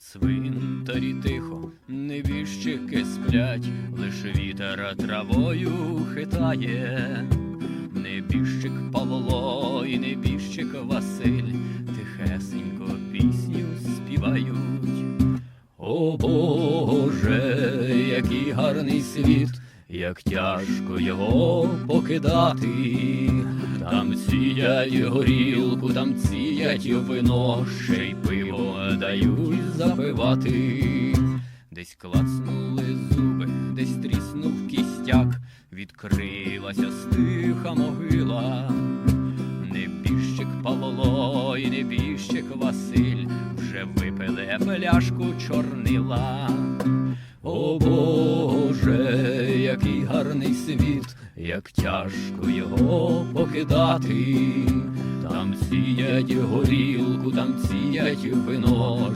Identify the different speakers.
Speaker 1: цвинтарі тихо, небіжчики сплять, лиш вітер травою хитає. Небіжчик Павло і небіжчик Василь тихесенько пісню співають. О Боже, який гарний світ, як тяжко його покидати. Там горілку, там ціять вино, ще й пиво дають запивати. Десь клацнули зуби, десь тріснув кістяк, відкрилася стиха могила. Небіжчик Павло і небіжчик Василь вже випили пляшку чорнила. О який гарний світ, як тяжко його покидати. Там сіять горілку, там сіять вино,